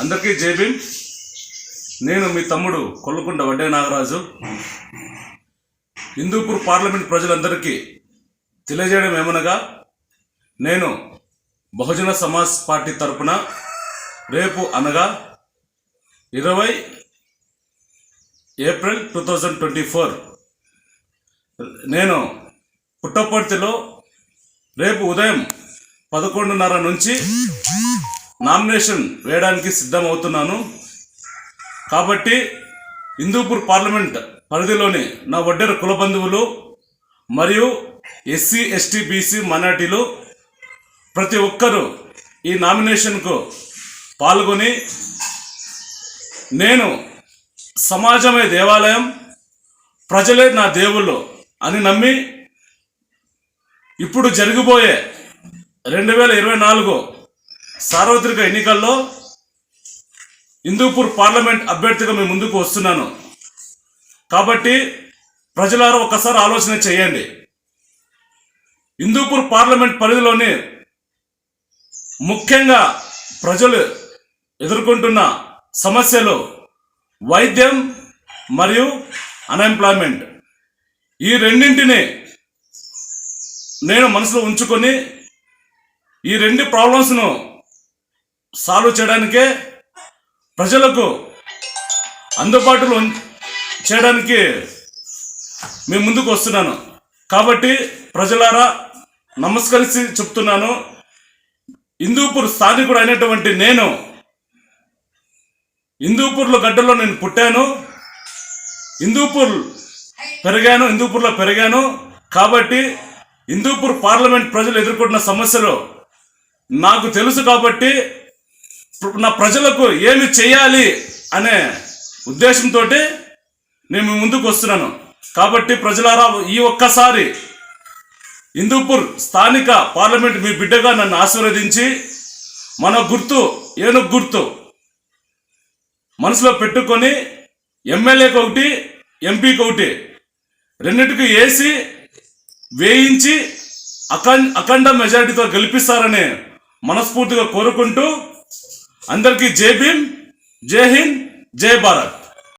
అందరికీ జై భీమ్. నేను మీ తమ్ముడు కొల్లకుంట వడ్డే నాగరాజు. హిందూపూర్ పార్లమెంట్ ప్రజలందరికీ తెలియజేయడం ఏమనగా నేను బహుజన సమాజ్ పార్టీ తరపున రేపు అనగా ఇరవై April two thousand twenty four నేను పుట్టపర్తిలో రేపు ఉదయం పదకొండున్నర నుంచి నామినేషన్ వేయడానికి సిద్ధమవుతున్నాను. కాబట్టి హిందూపూర్ పార్లమెంట్ పరిధిలోని నా ఒడ్డెర కుల బంధువులు మరియు ఎస్సీ ఎస్టీ బీసీ మైనార్టీలు ప్రతి ఒక్కరూ ఈ నామినేషన్కు పాల్గొని నేను సమాజమే దేవాలయం ప్రజలే నా దేవుళ్ళు అని నమ్మి ఇప్పుడు జరిగిపోయే రెండు వేల ఇరవై నాలుగు సార్వత్రిక ఎన్నికల్లో హిందూపూర్ పార్లమెంట్ అభ్యర్థిగా మేము ముందుకు వస్తున్నాను. కాబట్టి ప్రజలారా ఒకసారి ఆలోచన చేయండి. హిందూపూర్ పార్లమెంట్ పరిధిలోని ముఖ్యంగా ప్రజలు ఎదుర్కొంటున్న సమస్యలు వైద్యం మరియు అన్ఎంప్లాయ్మెంట్. ఈ రెండింటిని నేను మనసులో ఉంచుకొని ఈ రెండు ప్రాబ్లమ్స్ను సాల్వ్ చేయడానికే ప్రజలకు అందుబాటులో చేయడానికి మేము ముందుకు వస్తున్నాను. కాబట్టి ప్రజలారా నమస్కరించి చెప్తున్నాను. హిందూపూర్ స్థానికుడు అయినటువంటి నేను హిందూపూర్లో గడ్డలో నేను పుట్టాను. హిందూపూర్ పెరిగాను హిందూపూర్లో పెరిగాను. కాబట్టి హిందూపూర్ పార్లమెంట్ ప్రజలు ఎదుర్కొంటున్న సమస్యలు నాకు తెలుసు కాబట్టి నా ప్రజలకు ఏమి చేయాలి అనే ఉద్దేశంతో నేను ముందుకు వస్తున్నాను. కాబట్టి ప్రజలారా ఈ ఒక్కసారి హిందూపూర్ స్థానిక పార్లమెంట్ మీ బిడ్డగా నన్ను ఆశీర్వదించి మన గుర్తు ఏనుగు గుర్తు మనసులో పెట్టుకొని ఎమ్మెల్యేకి ఒకటి ఎంపీకి ఒకటి రెండింటికి వేసి వేయించి అఖండ మెజారిటీతో గెలిపిస్తారని మనస్ఫూర్తిగా కోరుకుంటూ అందరికీ జై భీమ్ జై హింద్ జై భారత్